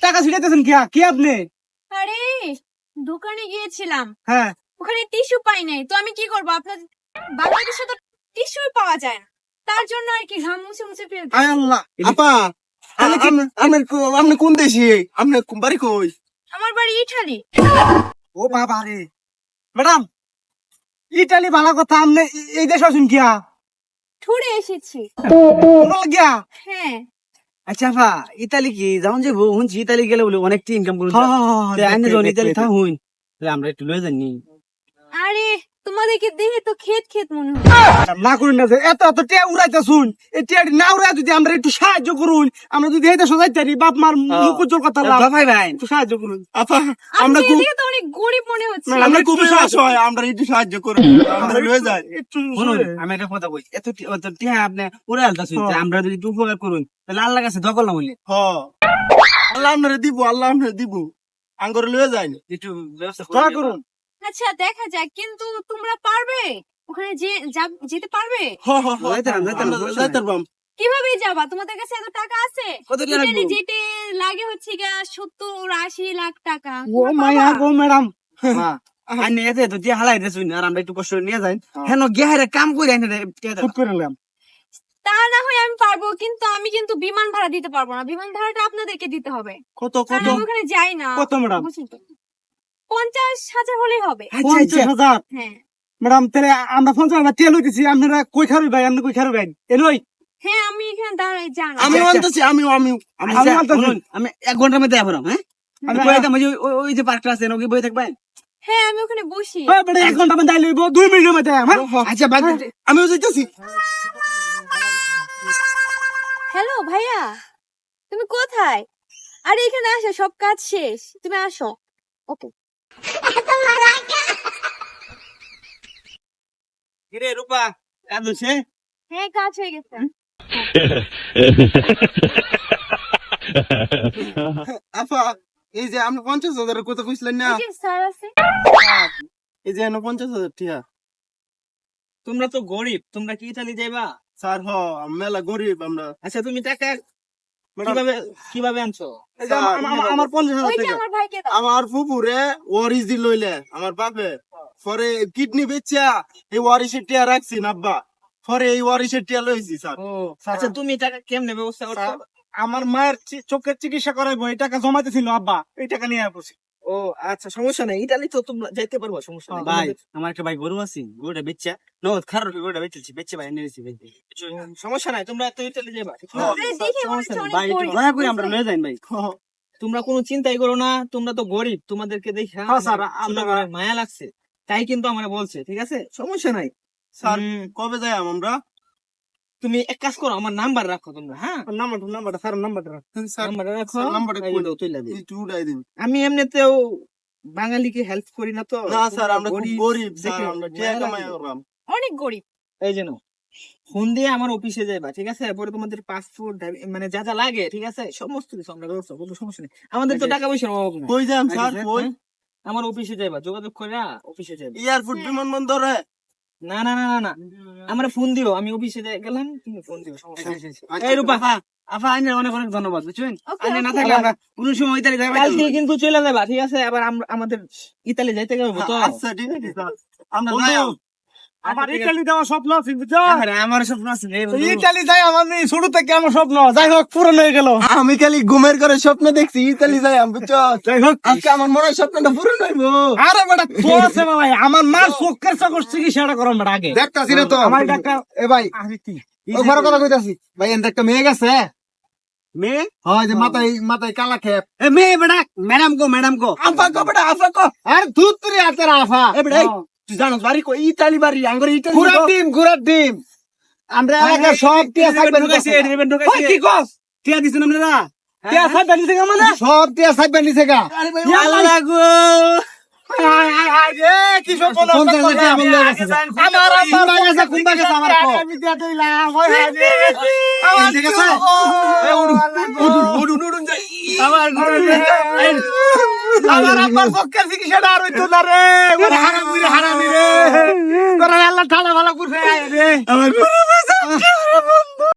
টাকা ছিটাইতেছেন কি কি আপনি আরে দোকানে গিয়েছিলাম। হ্যাঁ। ওখানে টিস্যু পাই নাই তো আমি কি করব? আপনার বাংলাদেশে তো টিস্যুই পাওয়া যায় না। তার জন্য আর কি ঘাম মুছে মুছে ফেলতে আয় আল্লাহ আপা আপনি আপনি কোন দেশি? আপনি বাড়ি কই? আমার বাড়ি ইটালি। ও বাবা রে। ম্যাডাম ইটালি ভালো কথা আপনি এই দেশ আছেন কিয়া? টুরে এসেছি। গিয়া? হ্যাঁ। আচ্ছা আপা ইতালি কি? যেমন যে শুনছি ইতালি গেলে বলে অনেকটি ইনকাম করুন। হ্যাঁ, হ্যাঁ, হ্যাঁ, যখন আমরা একটু লয়ে জানি আরে তোমাদেরকে দেখে তো খেত খেত মনে হয়। না করুন না যে এত এত টিয়া উড়াইতে শুন এই টিয়াটি না উড়াই যদি আমরা একটু সাহায্য করুন আমরা যদি পারি বাপ মার মুখ উজ্জ্বল কথা লাভ ভাই ভাই। একটু সাহায্য করুন। আপা আমরা আমরা খুব তো অনেক গরিব মনে হচ্ছে। আমরা আমরা খুবই সাহায্য অসহায় আমরা একটু সাহায্য করুন। আমরা লয়ে যাই। একটু শুনুন। আমি একটা কথা কই। এত টি- অত টিহা আপনি উড়ে আলতাছেন হ্যাঁ। আমরা যদি একটু উপকার করুন তাহলে আল্লাহ কাছে দখল না বললে হ আল্লাহ আপনারে দিব আল্লাহ আপনারে দিব। আঙ্গরে লয়ে যাই একটু ব্যবস্থা করুন। আচ্ছা দেখা যাক। কিন্তু তোমরা পারবে? ওখানে যে যেতে পারবে? কীভাবে যাবা? তোমাদের কাছে এত টাকা আছে? যেতে লাগে হচ্ছে গা সত্তর আশি লাখ টাকা। ও মায়া গো ম্যাডাম। হ্যাঁ। আর আমরা একটু কষ্ট নিয়ে যাই। হেন গেহারে কাম করে নিলাম। তা না হয় আমি পারব কিন্তু আমি কিন্তু বিমান ভাড়া দিতে পারব না। বিমান ভাড়াটা আপনাদেরকে দিতে হবে। কত কত? ওখানে যাই না। কত ম্যাডাম? পঞ্চাশ হাজার হলেই হবে। আচ্ছা, পঞ্চাশ আচ্ছা। হাজার? হ্যাঁ। ম্যাডাম তাহলে আমরা পঞ্চাশ হাজার টিয়া লইতেছি আপনারা কই খারুই ভাই আপনি কই খারুই ভাই এলই হ্যাঁ আমি এখানে দাঁড়াই জানো আমি আচ্ছা, আনতেছি আমিও আমি আচ্ছা, আমি এক ঘণ্টার মধ্যে আবার হ্যাঁ? আমি আমি- ওই ওই- ওই যে পার্কটা আছে ওকে বই থাকবেন? হ্যাঁ আমি ওখানে বসি। ওই বেটা এক ঘণ্টা মধ্যে লইব দুই মিনিটের মধ্যে হ্যাঁ? আচ্ছা বাদ দে। আমিও যাইতেছি। হ্যালো ভাইয়া তুমি কোথায়? আরে এখানে আসো সব কাজ শেষ। তুমি আসো। ওকে। কিরে রূপা হ্যাঁ কাজ হয়ে গেছে। আপা এই যে আপনি পঞ্চাশ হাজারের কথা কইছিলেন না? এই যে স্যার আছে। এই যে এনে পঞ্চাশ হাজার টিয়া। তোমরা তো গরিব তোমরা কি ইতালি যাইবা? স্যার হ মেলা গরিব আমরা। আচ্ছা তুমি টাকা কীভাবে কীভাবে আনছো? আমার- আমার- আমার পঞ্চাশ হাজার টাকা। আমার ভাইকে দাও। আমার ফুপুরে ওয়ারিস দি লইলে আমার বাপে। পরে কিডনি বেচা এই ওয়ারিসের টিয়া রাখছি আব্বা। পরে এই ওয়ারিসের টিয়া লইছি স্যার। আচ্ছা তুমি টাকা কেমনে ব্যবস্থা করছ? আমার মায়ের চোখের চিকিৎসা করাইবো এই টাকা জমাতে ছিল আব্বা। এই টাকা নিয়ে আসছি ও আচ্ছা সমস্যা নাই। ইতালি তো তোমরা যাইতে পারব সমস্যা নাই। ভাই আমার একটা ভাই গরু আছে গরুটা বেচা। নো খারাপ গরুটা বেচেছি বেচে ভাই এনে দিছি বেচে। সমস্যা নাই তোমরা তো মনে হচ্ছে অনেক ভাই দয়া করে আমরা লয়ে যাই ভাই। তোমরা কোনো চিন্তাই করো না তোমরা তো গরিব তোমাদেরকে দেখে হ্যাঁ, মায়া লাগছে। তাই কিন্তু আমার বলছে ঠিক আছে? সমস্যা নাই। স্যার কবে যাই আমরা? তুমি এক কাজ করো আমার নাম্বার রাখো তোমরা হ্যাঁ? নাম্বারটা নাম্বারটা স্যার নাম্বারটা নাম্বার রাখো। নাম্বারটা কই? দাও, উঠাই দিন আমি এমনিতেও বাঙালিকে হেল্প করি না তো। না স্যার আমরা খুব গরিব গরিব স্যার আমরা অনেক গরিব। এই যেন ফোন দিয়ে আমার অফিসে যাইবা ঠিক আছে? পরে তোমাদের পাসপোর্ট মানে যা যা লাগে ঠিক আছে? সমস্ত কিছু আমরা ব্যবস্থা করব সমস্যা নেই। আমাদের তো আচ্ছা। টাকা পয়সার অভাব নাই। কই যাম স্যার আচ্ছা, কই? হ্যাঁ? আমার অফিসে যাইবা যোগাযোগ করে অফিসে যাইবা। এয়ারপোর্ট বিমানবন্দরে? না না না না না। আমরা ফোন দিও আমি অফিসে গেলাম তুমি ফোন দিও সমস্যা নেই। আচ্ছা, এই রূপা আফা আফা আইনের অনেক অনেক ধন্যবাদ বুঝছেন? আইনে না থাকলে আমরা কোনো সময় ইতালি যাব কাল থেকে কিন্তু চলে যাবা ঠিক আছে? আবার আমরা আমাদের ইতালি যাইতে গেলে তো। আচ্ছা ঠিক আছে আমরা যাই আমার ইটালি যাওয়ার স্বপ্ন আছে আমার স্বপ্ন আছে রে। ইটালি যাই আমার থেকে আমার স্বপ্ন? যাই হোক পূরণ হয়ে গেল। আমি খালি ঘুমের করে স্বপ্ন দেখছি ইতালি যাই আমি বুঝছ? যাই হোক। আজকে আমার মনে স্বপ্নটা পূরণ হইব। আরে বেটা তো আছে ভাই আমার মার চোখের চোখের চিকিৎসাটা বেটা আগে। দেখতাছি না তো। আমার এ ভাই কথা কইতাছি। ভাই এনতে একটা মেয়ে গেছে। মেয়ে? হয় যে মাথায় মাথায় কালা খেপ। এ মেয়ে বেটা ম্যাডাম কো ম্যাডাম কো আফা কো বেটা আফা কো আরে তুই হাতে আফা। এ বেটা। তুই জানোস বাড়ি কই? ইতালি বাড়ি আঙ্গুর ইতালি ঘুরার ডিম ঘুরার ডিম। আমরা এলাকার সব টিয়া সাইবেন ঢুকাইছে রেবেন ঢুকাইছে। কি কস? টিয়া দিছেন আপনারা কে সাইড বানি থেকে মানে? সব টিয়া সাইবেন নিছে গা। আল্লাহ গো হায় হায় হায়। আমার আমার আব্বার পক্ষের চিকিৎসাটা আর হইতো না রে। ওরা হারাম করে হারামি আল্লাহ ভালো করে রে আমার